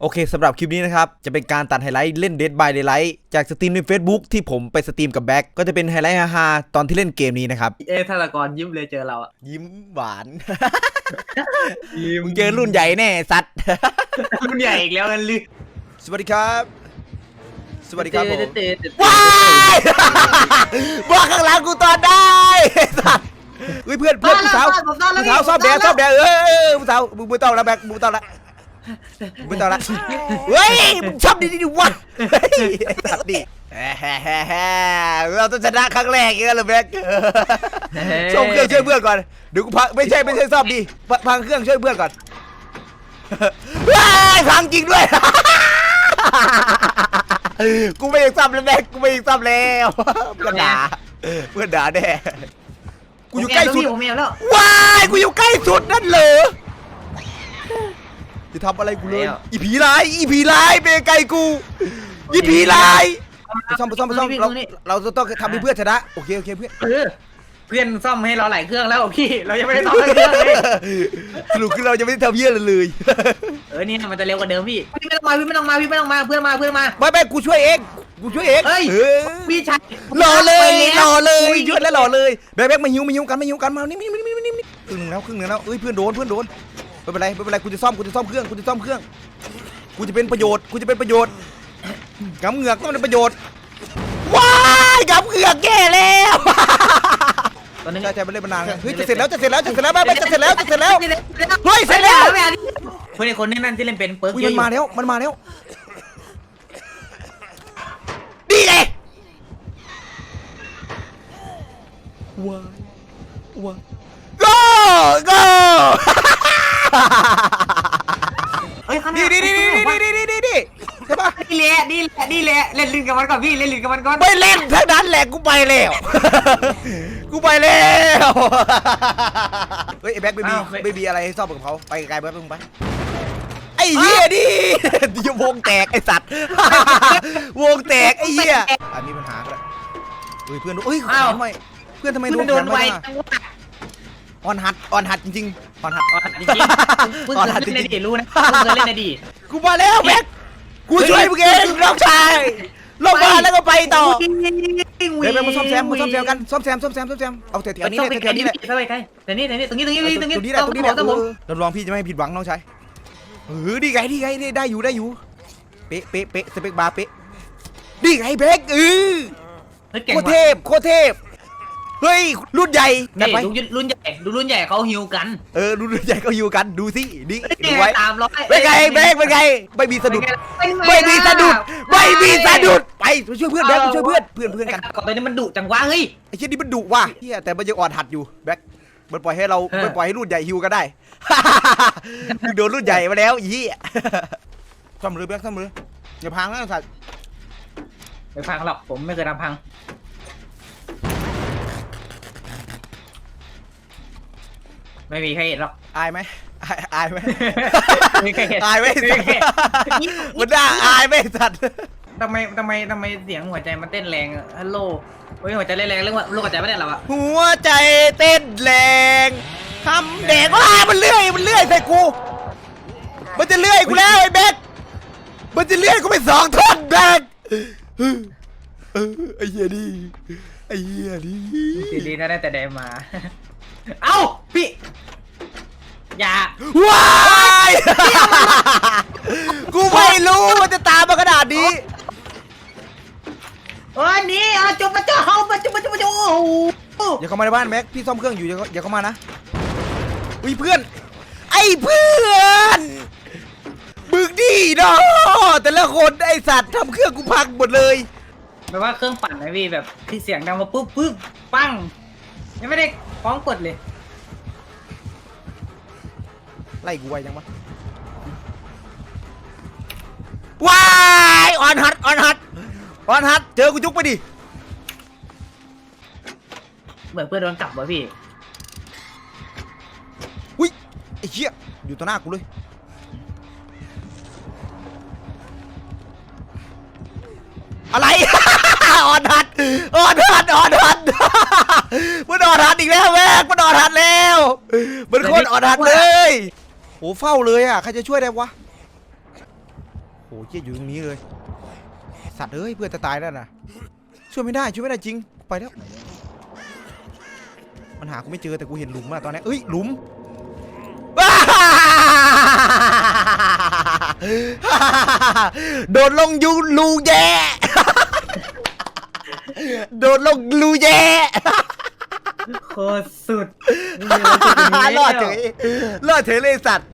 โอเคสำหรับคลิปนี้นะครับ จะเป็นการตัดไฮไลท์เล่น Dead by Daylight จากสตรีมใน Facebook ที่ผมไปสตรีมกับแบ็คก็จะเป็นไฮไลท์ฮาๆตอนที่เล่นเกมนี้นะครับ เอธารากรยิ้มเลยเจอเราอะยิ้มหวานมึงเจอรุ่นใหญ่แน่สัตว์ รุ่นใหญ่อีกแล้วกันลือสวัสดีครับ สวัสดีครับผมเตะเตะว้ายว่าข้างหลังกูตอนได้สัตว์เฮ้ยเพื่อนเพื่อนผู้สาวผู้สาวซ่อมแดดซ่อมแดดเออเออผู้สาวมึงไม่ต้องแล้วแบ็คมึงไม่ต้องละมึง ไม่ต้องละเฮ้ยมึงชอบดีดีวะเฮ้ยไอ้สัตว์ดิแฮ่ๆๆเราต้องชนะครั้งแรกอีกแล้วเหรอแบ็คส่งเครื่องช่วยเพื่อนก่อนเดี๋ยวกูพังไม่ใช่ไม่ใช่ซ่อมดีพังเครื่องช่วยเพื่อนก่อนว้ายพังจริงด้วยกูไม่ยังซ้ำแล้วแม่กูไม่ยังซ้ำแล้วเพื่อนด่าเพื่อนด่าแน่กูอยู่ใกล้สุดผมแอบแล้วว้ายกูอยู่ใกล้สุดนั่นเหรอ จะทำอะไรกูเลย แล้ว อีผีร้าย อีผีร้ายเป็นไกลกู อีผีร้ายไปซ่อมไปซ่อมไปซ่อมเราเราจะต้องทำให้เพื่อนชนะโอเคโอเคเพื่อน เออเพื่อนซ่อมให้เราหลายเครื่องแล้วพี่ เรายังไม่ได้ซ่อมสักเครื่องเลย สรุปคือเราจะไม่ได้ทำเยี่ยอะไรเลย เออเนี่ยมันจะเร็วกว่าเดิมพี่พี่ไม่ต้องมาพี่ไม่ต้องมาพี่ไม่ต้องมาเพื่อนมาเพื่อนมา ไม่ไม่กูช่วยเอง กูช่วยเองเฮ้ย ออพี่ชายหล่อเลยไปหแวล่อเลยหยุดแล้วหล่อเลยแบกแบกมาหิวมาหิวกันมาหิวกันมานี่นี่นี่นี่นี่ครึ่งหนึงแล้วครึ่งหนึงแล้วเอ้ยเพื่อนโดนเพื่อนโดน ไม่เป็นไรไม่เป็นไรกูจะซ่อมกูจะซ่อมเครื่องกูจะซ่อมเครื่องกูจะเป็นประโยชน์กูจะเป็นประโยชน์กำเหงือกต้องเป็นประโยชน์ว้ายกำเหงือกแย่แล้วตอนนี้ใช่ใช่มันเล่นมานานแล้วเฮ้ยจะเสร็จแล้วจะเสร็จแล้วจะเสร็จแล้วแม่แม่จะเสร็จแล้วจะเสร็จแล้วเฮ้ยเสร็จแล้วเพื่อนไอ้คนนี้นั่นที่เล่นเป็นเปิร์กอุ้ยเยมัอะนอยู่มาแล้วมันมาแล้วดีเลยว้ายว้าย go go เฮ้ยข้างหนี่น้านี่นี่นี่นี่นี่นี่นี่ใช่ปะนี่แหละนี่แหละนี่แหละเล่นลิ้นกับมันก่อนพี่เล่นลิ้นกับมันก่อนไม่เล่นทั้งนั้นแหละกูไปแล้ว กูไปแล้วเฮ้ยไอ้แบ็คไม่มีไม่มีอะไรให้ซ่อมกับเขาไปไกลๆแบ็คมึงไปไอ้เหี้ยดิเดี๋ยววงแตกไอ้สัตว์ วงแตกไอ้เหี้ยอันนี้ปัญหาก็ได้เฮ้ยเพื่อนดูเฮ้ยทำไมเพื่อนทำไมไม่โดนโดนแขไวมาออนหัดออนหัดจริงๆ ออนหัดอ๋อจริงๆเพิ่งออนเคหัดยจเล่นในริงดีรู้นะเพิ่งเคยเล่นในดีๆกูมาแล้วแบ็คกูช่วยมึงเองน้องชายลงมาแล้วก็ไปต่อเดี๋ยวไปมาซ่อมแซมมาซ่อมแซมกันซ่อมแซมซ่อมแซมซ่อมแซมเอาแถวๆนี้ต้แหองละไปแถวๆนี้แหละไปไกลแต่นี่แต่นี่ตรงนี้ตรงนี้ตรงนี้ตรงนี้แหละตรงนี้แหละต้องผมเออรับรองพี่จะไม่ผิดหวังน้องชายเออดีไงดีไงได้ได้อยู่ได้อยู่เป๊ะเป๊ะเป๊ะสเปคบาร์เป๊ะดีไงเบคเออเฮ้ยเก่งโคตรเทพโคตรเทพ เฮ้ยรุ่นใหญ่จัดนี่ไปดูรุ่นใหญ่ดูรุ่นใหญ่เขาฮิวกันเออรุ่นใหญ่ก็อยู่กันดูสิดินี่ดูไงไว้ตามร้อยเป็นไงเบคเป็นไงไม่มีสะดุดเป็นไงไม่มีสะดุดไม่มีสะดุดไปช่วยเพื่อนแบคช่วยเพื่อนเพื่อนเพื่อนกันก่อนตอนนี้มันดุจังวะเฮ้ยไอ้เชี่ยนี่มันดุว่ะเฮียแต่มันยังอ่อนหัดอยู่แบ็คมันปล่อยให้เราเออมันปล่อยให้รุ่นใหญ่ฮิวกันได้ มึงโดนรุ่นใหญ่มาแล้วอีเหี้ยซ่อมมือแบ็คซ่อมมืออย่าพังนะสัตว์ไม่พังหรอกผมไม่เคยทำพัง ไม่มีใครเห็นหรอก อายไหมอายอายไหมไม่เคยเห็นอายไหมไม่เคยเห็น มันด่าอายไหมสัตว์ทำไมทำไมทำไมเสียงหัวใจมันเต้นแรงอะฮัลโหลเฮ้ยหัวใจเต้นแรงเรื่องว่าลูกหัวใจไม่ได้หรอวะหัวใจเต้นแรงทำแดงว้ามันเลื่อยมันเลื่อยใส่กู มันจะเลื่อยกูแล้วไอ้แบ็คมันจะเลื่อยกูไปสองท่อนแบ็คเออเออไอ้เหี้ยดิไอ้เหี้ยดิดีๆนะได้แต่แดงมา เอ้าพี่อย่าว้ายกูไม่รู้ว่าจะตามมาขนาดนี้ เออนี่อะจุบมาเจ้าเฮามาจุบมาจุบมาจุบโอ้โหอย่าเข้ามาในบ้านแม็ก พี่ซ่อมเครื่องอยู่อย่าเข้าอย่าเข้ามานะ อุ้ยเพื่อน ไอ้เพื่อนมึงดีเนาะแต่ละคนไอสัตว์ทำเครื่องกูพังหมดเลยแปลว่าเครื่องปั่นนะพี่แบบที่เสียงดังมาปุ๊บปุ๊บปัง ยังไม่ได้พร้อมกดเลย ไล่กูไวจังวะว้ายออนฮัทออนฮัทออนฮัทเจอกูจุกไปดิเหมือนเพื่อนโดนกลับวะพี่ อุ้ยไอ้เชี่ยอยู่ต่อหน้ากูเลยอะไร ออนฮัทออนฮัทออน ฮัทมันออนฮัทอีกแล้วแม่งมันออนฮัทแล้วมันโคตรออนฮัทเลยโอ้เฝ้าเลยอะใครจะช่วยได้วะโหเจี๊ยอยู่ตรงนี้เลย สัตว์เอ้ยเพื่อนจะตายแล้วนะช่วยไม่ได้ช่วยไม่ได้จริงไปแล้วมันหากูไม่เจอแต่กูเห็นหลุมอะตอนนี้เอ้ยหลุมโดดลงยูรูแย่โดดลงรูแย่ โคตรสุดไม่มีอะไรสุดกว่านี้รอดเฉยรอดเฉยเลยสัตว์